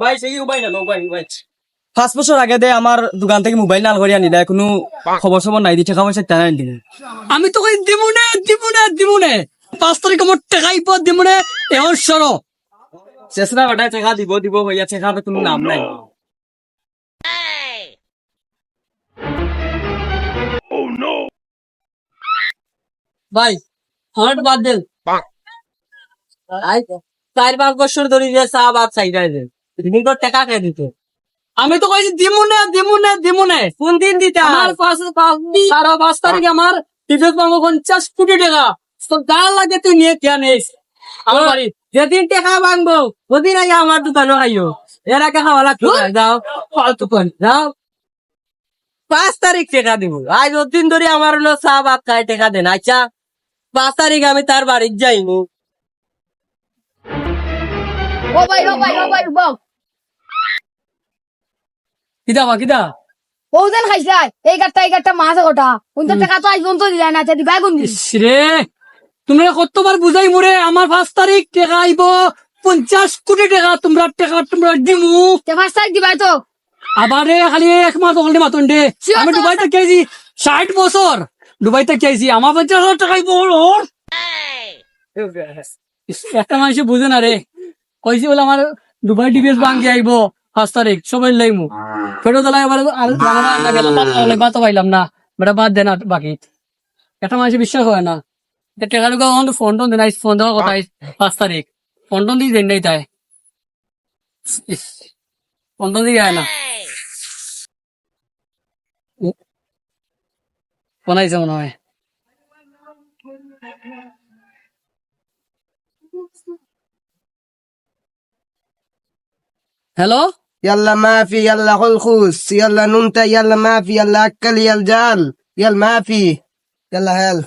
ভাই সে কি উপায় না ভাই ভাই। পাঁচ বছর আগে দে আমার দোকান থেকে মোবাইল নাল করে আনি কোনো খবর সবর নাই দি টাকা পয়সা টানা দিলে। আমি তো কই দিমুনে দিমুনে দিমুনে পাঁচ তারিখ আমার টেকাই পর দিমুনে এখন সরো। চেষ্টা ওটা টাকা দিব দিব হইয়া টাকা তো কোনো নাম নাই। ভাই হট বাদ দেন চার পাঁচ বছর ধরে যে চা বাদ চাই দেয় তুমি তো টাকা খেয়ে দিতে। আমি তো কইছি দিমুনে দিমুনে দিমুনে কোন দিন দিতে আমার পাঁচ সারা পাঁচ তারিখে আমার টিভিত পাবো পঞ্চাশ কোটি টাকা। তো যা লাগে তুই নিয়ে কেন নেই আমার বাড়ি। যেদিন টাকা ভাঙবো ওদিন আগে আমার দোকানও খাইও। এর আগে খাওয়া লাগতো না। যাও ফালতু যাও। পাঁচ তারিখ টাকা দিব। আজ দিন ধরে আমার হলো চা ভাত খাই টাকা দেন আচ্ছা পাঁচ তারিখ আমি তার বাড়ির যাইনি ও ভাই ও ভাই ও ভাই বক কিদা বা কিদা বহুদিন খাইছাই এই গাটটা এই মাছ গোটা উনতো টাকা তো আজ পর্যন্ত দিলাই না রে তোমরা কতবার বুঝাই মোরে আমার পাঁচ তারিখ টাকা আইব পঞ্চাশ কোটি টাকা তোমরা টাকা তোমরা দিমু। তে ফার্স্ট তারিখ দিবাই তো। আবারে খালি এক মাস ওখানে মাতন দে। আমি. দুবাইতে খেয়েছি ষাট বছর দুবাইতে খেয়েছি আমার পঞ্চাশ হাজার টাকাই বল ওর একটা মানুষ বুঝে না রে কইছি বলে আমার দুবাই ডিভিএস বাঙ্গি আইব পাঁচ তারিখ সবাই লাইমু। ফেরত এলাই এবার বাত পাইলাম না। বেটা বাদ দে না বাকি। এটা মানুষ বিশ্বাস হয় না। টেকা লুকা ফোন টোন দেন ফোন দেওয়ার কথা পাঁচ তারিখ। ফোন টোন দিয়ে দেন নাই তাই। ফোন টোন দিয়ে না। ফোন মনে হয়। হ্যালো يلا ما في يلا خلخوس يلا ننتا يلا ما في يلا اكل يلا جال يلا ما في يلا هل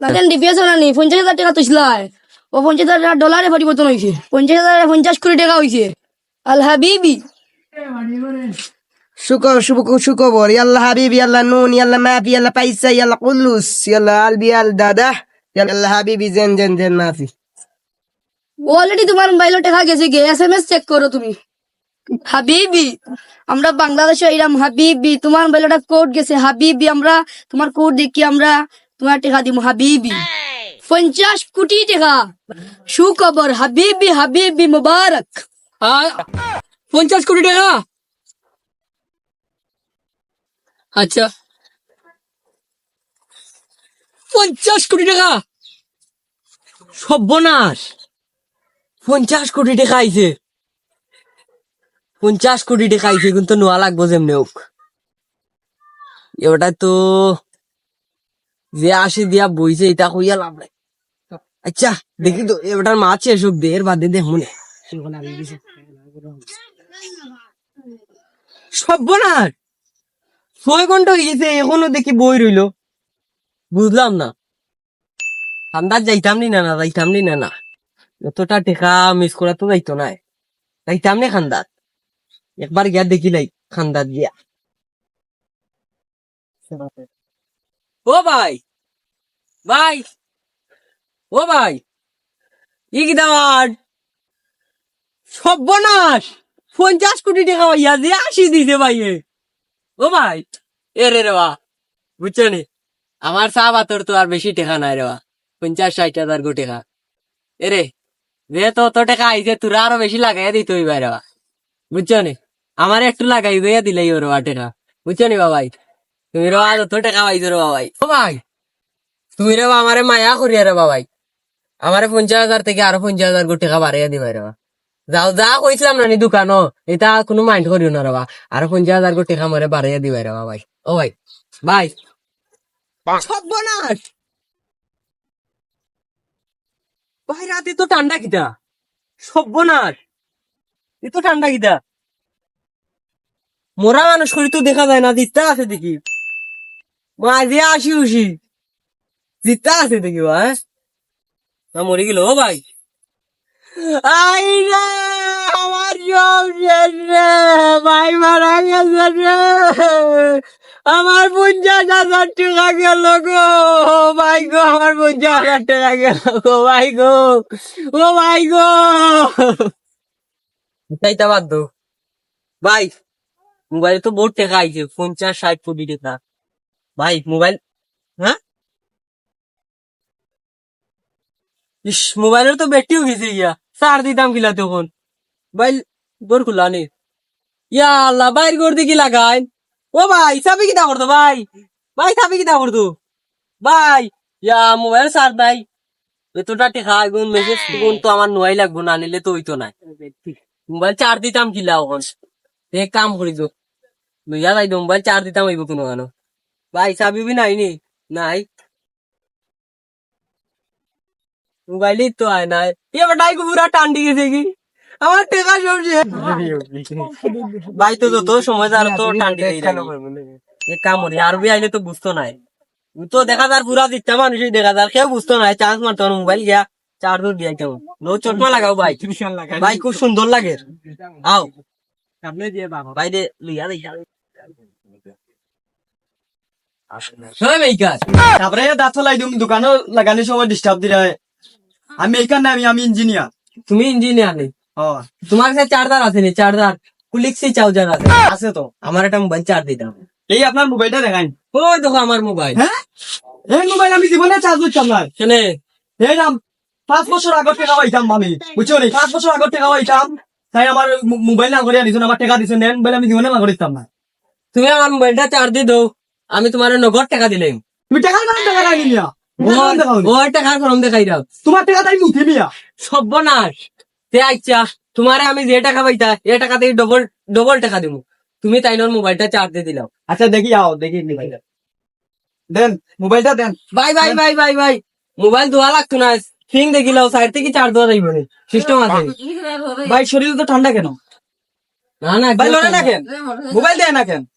লাগেন ডিপিএস না নি পঞ্চাশ হাজার টাকা তুইছিলাই ও পঞ্চাশ হাজার টাকা ডলারে পরিবর্তন হয়েছে পঞ্চাশ হাজার পঞ্চাশ কোটি টাকা হয়েছে আল হাবিবি شكر شكر شكر يلا حبيبي يلا نون يلا ما في يلا بايسا يلا قلوس يلا قلبي يلا دادا يلا حبيبي زين زين زين ما في অলরেডি তোমার মোবাইলে টাকা গেছে গে এস এম এস চেক করো তুমি। হাবিবি, আমরা বাংলাদেশে এরাম হাবিবি, তোমার মোবাইলে একটা কোড গেছে। হাবিবি, আমরা, তোমার কোড দেখি আমরা, তোমার টাকা দিব হাবিবি, পঞ্চাশ কোটি টাকা সুখবর, হাবিবি হাবিবি মুবারক। আ- পঞ্চাশ কোটি টাকা আচ্ছা। পঞ্চাশ কোটি টাকা সর্বনাশ। পঞ্চাশ কোটি টাকা পঞ্চাশ কোটি টাকা কিন্তু নোয়া লাগবো যেমনি হোক। এবারটা তো যে আসে দিয়া বইছে, এটা কইয়া লাভ নাই। আচ্ছা দেখি তো, এবারটার মাছ শেষ হোক দে বাদে দেখ মনে সর্বনাশ! ছয় ঘণ্টা হয়ে গেছে, এখনও দেখি বই রইল। বুঝলাম না। আন্দাজ যাইতাম নি না না যাইতাম নি না না। এতটা টেকা মিস করা তো যাইতো না যাইতাম নি খান্দাত একবার গিয়া দেখিলাই খান্দাত গিয়া ও ভাই। ভাই। ও ভাই। ই কি দাওয়ার সর্বনাশ পঞ্চাশ কোটি টাকা ভাইয়া যে আসি দিছে ভাইয়ে ও ভাই। এ রে রে বা বুঝছ নি? আমার চা বাতর তো আর বেশি টেকা নাই রে বা পঞ্চাশ ষাট হাজার গো টেকা। এরে যে তো অত টাকা আইছে, তোরা আরও বেশি লাগাইয়া দিত ওই বাইরে বুঝছ নি? আমার একটু লাগাই দিয়ে দিলে ওর টেকা বুঝছ নি বাবাই? তুমি রে অত টাকা পাইছো রে বাবাই। ও ভাই, তুমি রে আমারে মায়া করিয়া রে বাবাই। আমারে পঞ্চাশ হাজার থেকে আরও পঞ্চাশ হাজার গো টাকা বাড়াইয়া দিবাই রে যাও, যা কইছিলাম না নি দোকানো, এটা কোনো মাইন্ড করিও না রে বা আরও পঞ্চাশ হাজার গো টাকা মারে বাড়াইয়া দিবাই রে বাবাই। ও ভাই ভাই। সর্বনাশ! ভাই রাতে তো ঠান্ডা কিটা সর্বনাশ। এ তো ঠান্ডা কিটা মোরা মানুষ করি তো দেখা যায় না জিতটা আছে দেখি। মাঝে আসি উসি জিতটা আছে দেখি হ্যাঁ? না মরে গেল ভাই। আই রে আমার সব ভাই মারা গেছে রে। আমার পঞ্চাশ হাজার টাকা গেল গো, ভাই গো, আমার পঞ্চাশ হাজার টাকা গেল গো, ভাই গো, ও ভাই গো। চাইতে বাধ্য। ভাই, মোবাইলে তো বহুত টাকা আইছে, পঞ্চাশ, ষাট কোটি টাকা। ভাই, মোবাইল হ্যাঁ? ইস, মোবাইলের তো ব্যাটারিও গেছে গিয়া চার দিতাম কিলা তখন। মোবাইল গোর খুলা নে? ইয়া আল্লাহ, বাইর করে দি কি লাগাই? ও ভাই, চাবি কিটা করতো ভাই? ভাই, চাবি কিটা করতো? ভাই, ইয়া মোবাইল চার্জ নাই। এতটা টেকা গুণ মেসেজ গুণ তো আমার নোয়াই লাগবো না, নিলে তো হইতো না। মোবাইল চার্জ দিতাম কিলা এখন এক কাম করি তো, লইয়া যাই মোবাইল চার্জ দিতাম হইব কোনো কেন। ভাই চাবি নাই নি? নাই। মোবাইলই তো আয় নাই এবার ডাই পুরা টান্ডি গেছে কি? আমার টেকা সব শেষ। ভাই, তো যত সময় যার তো টান্ডি এক কাম করি আর আইলে তো বুঝতো নাই। তো দেখা যার পুরা দিচ্ছা, মানুষই দেখা যার কেউ বুঝতো নাই, চার্জ মারতো না মোবাইল গিয়া। চার্জ দিয়ে কেমন নো চশমা লাগাও ভাই। ভাই, খুব সুন্দর লাগে। আও। ভাই দে, লইয়া দেই। হ্যাঁ তারপরে দাঁত ফেলাই দিম দোকানে লাগানোর সময় ডিস্টার্ব দিলে আমি এইখানে আমি আমি ইঞ্জিনিয়ার তুমি ইঞ্জিনিয়ার নেই তোমার কাছে চার্জার আছে নি চার্জার কুলিক্সি চার্জার আছে। আছে তো। আমার একটা মোবাইল চার্জ দিতাম এই আপনার মোবাইলটা দেখাই। ওই দেখো আমার মোবাইল হ্যাঁ? এই মোবাইল আমি জীবনে চার্জ করতাম না। কেনে? এই নাম পাঁচ বছর আগর টাকা পাইতাম আমি। বুঝছ নি? পাঁচ বছর আগর টাকা পাইতাম। তাই আমার মোবাইল না করে আনিছো আমার টাকা দিছে নেন বলে আমি জীবনে না করিতাম না। তুমি আমার মোবাইলটা চার্জ দিয়ে দাও। আমি তোমার নগদ টাকা দিলাম। তুমি টাকা না টাকা রাখি ওই টাকার গরম দেখাই দাও? তোমার টাকা তাই মুঠি মিয়া। সর্বনাশ। তে আচ্ছা তোমারে আমি যে টাকা পাইতা এ টাকা থেকে ডবল ডবল টাকা দিব তুমি তাই নোর মোবাইলটা চার্জ দিয়ে দিলাও। আচ্ছা দেখি আও দেখি মোবাইলটা দেন মোবাইলটা দেন। Bye bye bye bye bye mobile দোয়া লাগতো না ফিং দেখিলাও সাইড থেকে চার্জ দেওয়া যাইব সিস্টেম আছে। ভাই শরীর তো ঠান্ডা কেন? না না ভাই লড়ে না কেন? মোবাইল দেয় না কেন?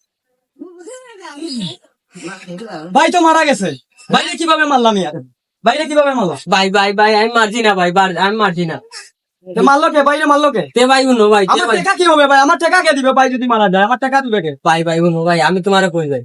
ভাই তো মারা গেছে। বাইরে কীভাবে মারলাম ইয়ার? বাইরে কীভাবে মারলাম? বাই বাই বাই আমি মারছি না ভাই আমি মারছি না। মারলো কে? বাইরে মারলো কে? তে ভাই উনো ভাই তে আমার ভাই। টাকা কি হবে ভাই? আমার টাকা কে দিবে ভাই যদি মারা যায়? আমার টাকা দিবে কে? ভাই ভাই উনো ভাই আমি তোমারে কই যাই?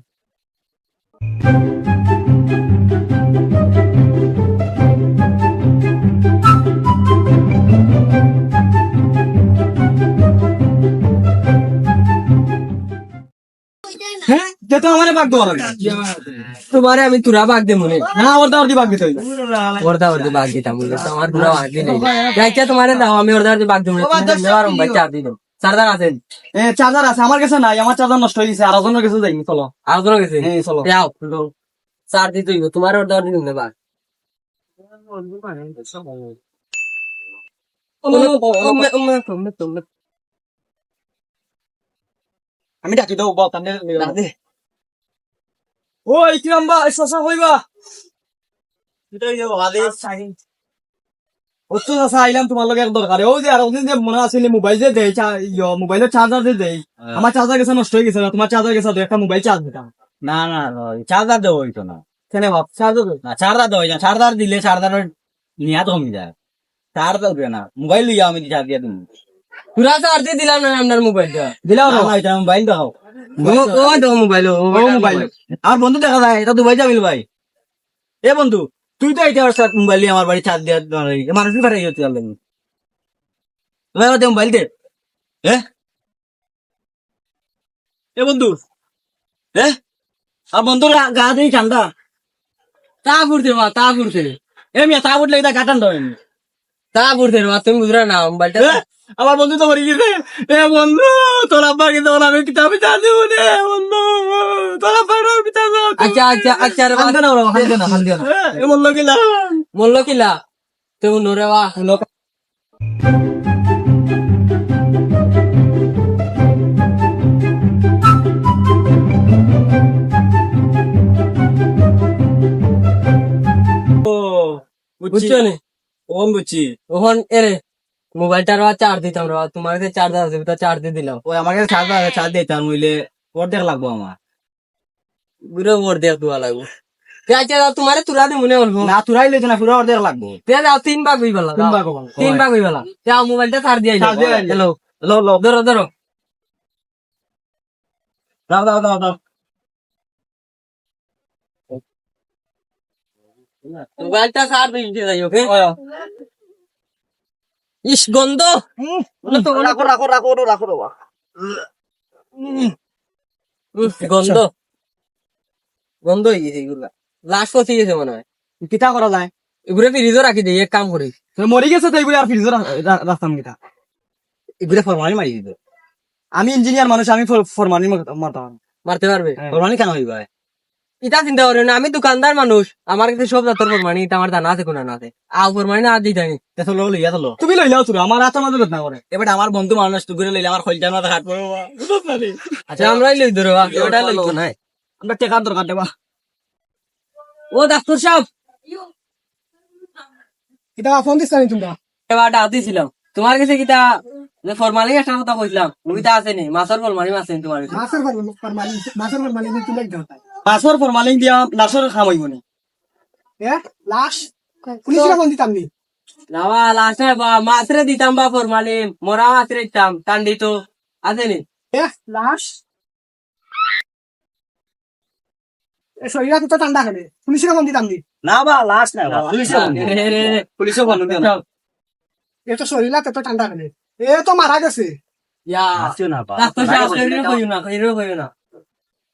তো আমারে বাগ দেওয়ার তোমারে আমি তুরা বাগ দে মনে না ওর দাওয়ার দি বাগ দিতে হইবে। ওরদা ওরদা বাগ দিতাম বলে তোমার তুরা বাগ দি নাই যাইতে তোমারে দাও আমি ওরদা ওরদা বাগ দেব নেওয়ারম ভাই চার দিন চারদার আছেন এ চার্জার আছে। আমার কাছে নাই আমার চার্জার নষ্ট হয়ে গেছে। আর একজনের কাছে যাই চলো। আর কোনো গেছে হ্যাঁ চলো। যাও লো চার দিতে হইব তোমার দিন বাগ আমি ডাকি দেবো বল তাহলে। ওই কিরম বা শশা হইবা ওচ্চ চাষা আইলাম তোমার লগে এক দরকারে। ও যে আর ওদিন যে মনে আছিল মোবাইল যে দেয় মোবাইলের চার্জার যে দেয় আমার চার্জার গেছে নষ্ট হয়ে গেছে না তোমার চার্জার গেছে একটা মোবাইল চার্জ দিতাম। না না চার্জার দেওয়া হইতো না। কেন ভাব? চার্জার না চার্জার দেওয়া হইতো না। চার্জার দিলে চার্জারের নিয়াত কমে যায়। চার্জার দেবে না। মোবাইল লইয়া আমি চার্জ দিয়ে পুরা দিলাম না আপনার মোবাইলটা? দিলাও না। মোবাইল দেখাও। ও ও দেখো মোবাইল ও মোবাইল আমার বন্ধু দেখা যায় এটা দুবাই যাবিল ভাই। এ বন্ধু তুই তো এটা মোবাইল আমার বাড়ি চার্জ দিয়ে মানুষ হতে দে মোবাইল দে। হ্যাঁ এ বন্ধু হ্যাঁ আর বন্ধুর গা- দিয়ে ঠান্ডা। তা ফুরতে মা তা ফুরতে এ মিয়া তা এটা কাটান দেয় তা ফুরতে মা তুমি বুঝরা না মোবাইলটা আমার বন্ধু তো মরে গেছে। এ বন্ধু তোর আব্বা কিন্তু আমি কিতাবে চার্জ দেবো রে বন্ধু। তোর আব্বা পিতা আচ্ছা আচ্ছা আচ্ছা রে হান দেনা ওরা হান দেনা হান দেনা এ বলল কিলা। মল্ল কিলা তুমি নোরে বা বুঝছ নি? ওম বুঝছি ওখান এরে মোবাইলটার বা চার্জ দিতাম রে তোমার কাছে চার্জার আছে তা চার্জ দিয়ে দিলাম। ওই আমাকে চার্জ চার্জ লাগবো আমার। পুরো ওর দেখ দোয়া লাগবো আচ্ছা তোমারে তুরা দি মনে হল না তুরাই লইতো না পুরো অর্ধেক লাগবো। তে যাও তিন ভাগ হই বেলা তিন ভাগ। তিন ভাগ হই বেলা যাও মোবাইলটা ছাড় দিয়ে ছাড় দিয়ে আইলো। হ্যালো লো লো। ধরো ধরো। দাও দাও দাও দাও। মোবাইলটা ছাড় দিয়ে যাই ওকে? ইস গন্ধ! রাখো রাখো রাখো রাখো রাখো গন্ধ। গন্ধ হয়ে গেছে এগুলা। লাশ পচে গেছে মনে হয়। কিতা করা যায়? এগুলো ফ্রিজও রাখি দিই এক কাম করি। তো মরি গেছে তো এগুলো আর ফ্রিজে রাখতাম কিতা? এগুলো ফরমালি মারি দিত আমি ইঞ্জিনিয়ার মানুষ আমি ফরমানি মারতাম মারতে পারবে ফরমালি কেন হইবা ইটা চিন্তা করেন না আমি দোকানদার মানুষ আমার কাছে সব জাতর ফরমানি এটা আমার জানা আছে কোনা না আছে আও ফরমানি না দিই জানি এত লো লইয়া তো তুমি লই যাও তুই আমার হাতে মাঝে না করে এবার আমার বন্ধু মানুষ তুই করে লইলে আমার খলটা মাথা হাত পড়ব আচ্ছা আমরাই লই ধরো এটা লই তো নাই আমরা টেকার দরকার দেবা ও ডাক্তার সাহেব কিতা ফোন দিস না তোমরা এবার দিছিলাম তোমার কাছে কিটা যে ফরমালি একটা কথা কইছিলাম ওইটা আছে নি মাছের ফরমালি আছে নি তোমার কাছে মাছের ফরমালিন মাছের ফরমালিন তুলে দাও মাছের ফরমালিন দিয়া লাশের খাম হইব নি লাশ পুলিশের ফোন দিতাম নি? নাবা লাস্টে মাত্রে দিতাম বা ফরমালি মরা মাত্রে দিতাম? তো আছে নি? এ লাশ এ শরীরা তো ঠান্ডা খেলে পুলিশের ফোন দিতাম নি? না বা লাশ না বা। রে, রে, রে। পুলিশের ফোন দিতাম এ তো শরীরা তো ঠান্ডা খেলে এ তো মারা গেছে ইয়া না বা। না।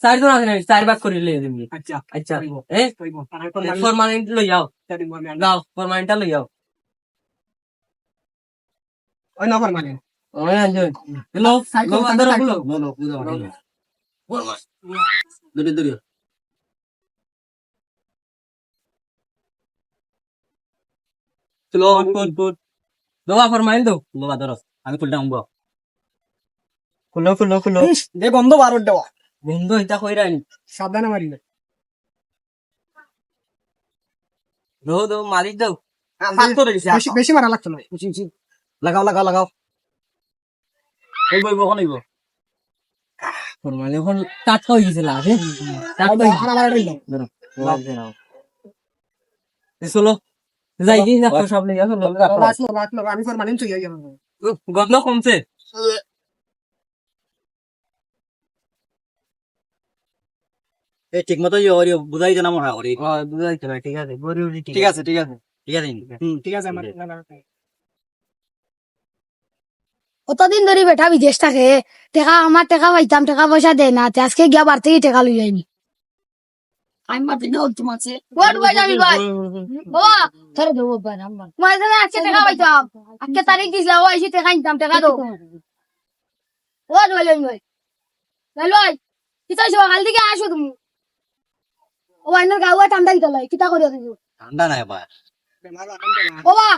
চার জন আছে চার ভাগ করে লই দিবি আচ্ছা আচ্ছা এ লই যাও ফরমালিনটা লই যাও ওই নগর মানে ওই হ্যালো সাইকেল আন্দর চলো দোয়া ফরমাইল দাও ধরো আমি ফুলটা খুলো খুলো খুলো দে গন্ধ বারোর দেওয়া বন্ধু এটা কইরা নি সাবধানে মারিলে। দো দো মালিক দাও। হাত করে গেছে বেশি বেশি মারা লাগতো না। লাগাও লাগাও লাগাও। এই বই বখন হইব? এখন চলো। যাই কি না সব রাখল আমি গেলাম। গন্ধ কমছে। এই ঠিক মতো ইয়ে বুঝাই জানা মনে না ঠিক আছে। ঠিক আছে। ঠিক আছে ঠিক আছে। ঠিক আছে আমার কতদিন ধরে বেটা বিদেশ থাকে? টেকা আমার টাকা পাইতাম টাকা পয়সা দেয় না আজকে গিয়া বার থেকে টাকা লই যাইনি আমি না ওয়াট ভাই জামিল ভাই বাবা ধরে দেবো ভাই নাম্বার তোমার কাছে আজকে টাকা পাইতাম আজকে তারিখ দিছিল ও এসে টাকা নিতাম টাকা দাও ওয়াট ভাই জামিল ভাই ভাই ভাই কিতা হইছে কাল থেকে আসো তুমি। ও আইনার গাওয়া ঠান্ডা দিতে কিতা করিয়া তুমি ঠান্ডা নাই বা বাবা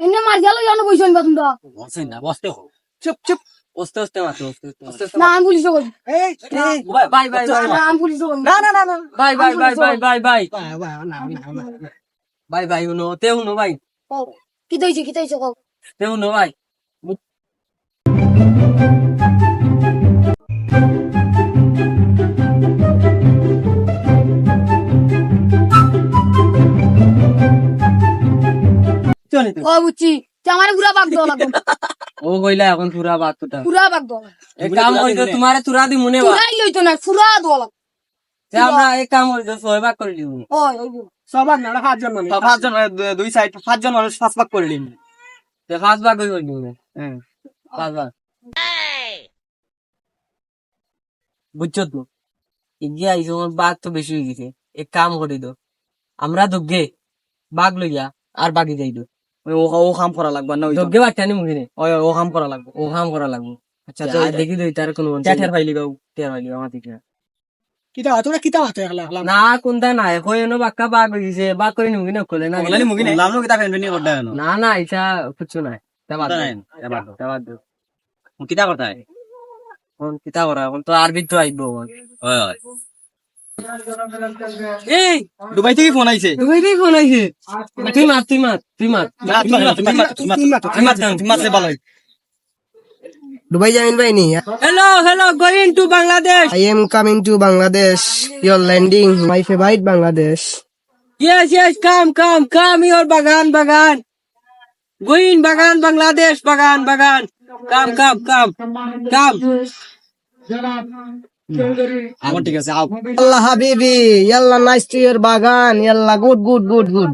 এনে মার গেল জানো বইছেন বা তোমরা বসে না বসতে হো চুপ চুপ। আস্তে আস্তে মাত্র আস্তে আস্তে না আমি পুলিশ করি এই বাই বাই বাই না আমি পুলিশ করি না না না না। Bye bye bye bye bye bye না না বাই বাই উনো তে উনো বাই কি হইছে কি হইছে কও তে উনো বাই চলে ও বুঝছি আমার পুরা বাগ লাগবে ও কইলা এখন পুরা বাতুটা পুরা বাগ দেওয়া এক কাম করি তো তোমারে তুরা দি মনে বা পুরাই লইতো না পুরা তে আমরা এক কাম করি তো ছয় ভাগ করে দিও ওই ওই সবার না পাঁচজন মানুষ পাঁচজন দুই সাইড পাঁচজন মানুষ পাঁচ ভাগ করে তে পাঁচ ভাগ করে দিও হ্যাঁ পাঁচ ভাগ বুঝছ তো? আমার বাঘ তো বেশি হয়ে গেছে। এক কাম করি তো আমরা দুগে বাঘ লইয়া আর বাকি যাই তো ও ও কাম করা লাগবে না ওই বাচ্চা নি ও কাম করা লাগবে। ও কাম করা লাগবো। আচ্ছা আর দেখি তো তার কোনো টের পাইলি বাবু টের হইলি আমার দিকে। কিতা তোরা কিতা হাতে না কোনটা নাই কই এনো বাক্কা বাগ হইছে বাগ করে নুগি না। কলে না বললাম মুগি লাম কিতা ফেন করতে কেন না না ইচ্ছা কিছু নাই। তা বাদ কিতা দে, নাই এবার তা বাদ কিতা করতে কোন কিতা করা এখন তো আরবি তো আইব এই দুবাই থেকে ফোন আইছে তুই দি ফোন আইছে তুই মার তুই মার তুই মার আমি মারতাম তুমি মারলে ভালো হয়। দুবাই যাবেন ভাই নি hello hello going to Bangladesh I am coming to Bangladesh. You're landing my favorite Bangladesh. Yes, yes, come, come, come your bagan, bagan. Going bagan, Bangladesh, bagan, bagan. Come, come, come, come. আমার ঠিক আছে আও Yalla habibi, yalla nice to your bagan. Yalla good, good, good, good.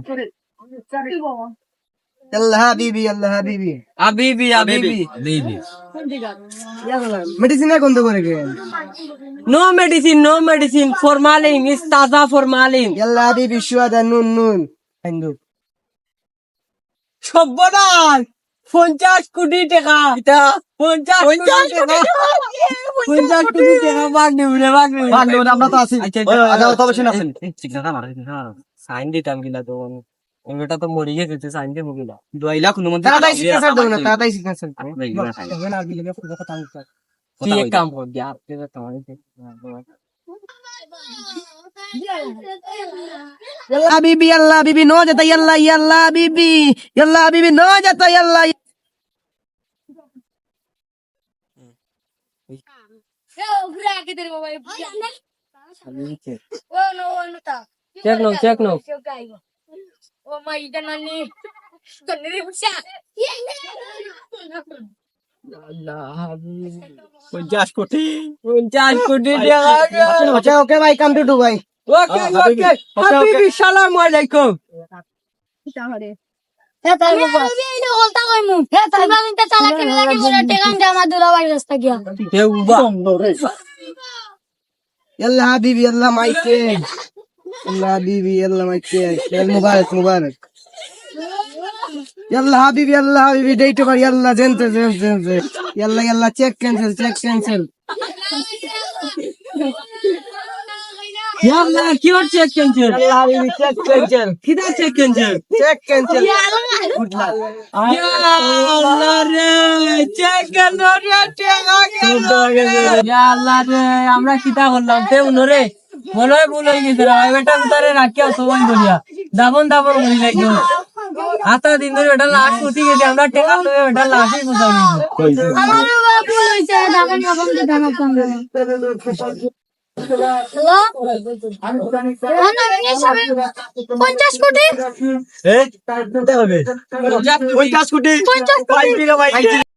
Yalla habibi, yalla habibi. Abibi, Abibi. Baby কোন তো করে medicine, no medicine. Formalin, is taza formalin. Yalla habibi shuada nun nun. পঞ্চাশ কোটি টাকা। পঞ্চাশ কোটি টাকা। পঞ্চাশ কোটি টাকা বাগ দেবো রে বাগ দেবো ভাগ দেবো আমরা তো আছি। আচ্ছা, আচ্ছা, আছেন। চিকনা মারা চিকনা মারা সাইন দিতাম গিলা তো। ওটা তো মরি গেছে সাইন দিয়ে মুগিলা কোনো তাড়াতাড়ি দেবো না তাড়াতাড়ি তুই। এক কাম কর পঞ্চাশ কোটি। পঞ্চাশ কোটি টাকা Okay, okay, bye, come to ওকে ওকে। হাবিবি সালাম আলাইকুম। Gente. Yalla, yalla, check কি চেক ক্যান্সেল চেক ক্যান্সেল রে চেক রে রে। আমরা কিতা করলাম? তে উনরে ভুল হয়ে গেছে রে। বেটা উতারে রাখিয়া সময় বলিয়া। দাবন দাবন লাগবে আতা দিন ধরে বেটা লাশ পুঁতি গেছে আমরা টেকা লয়ে বেটা লাশই কোটি পঞ্চাশ কোটি? পঞ্চাশ কোটি?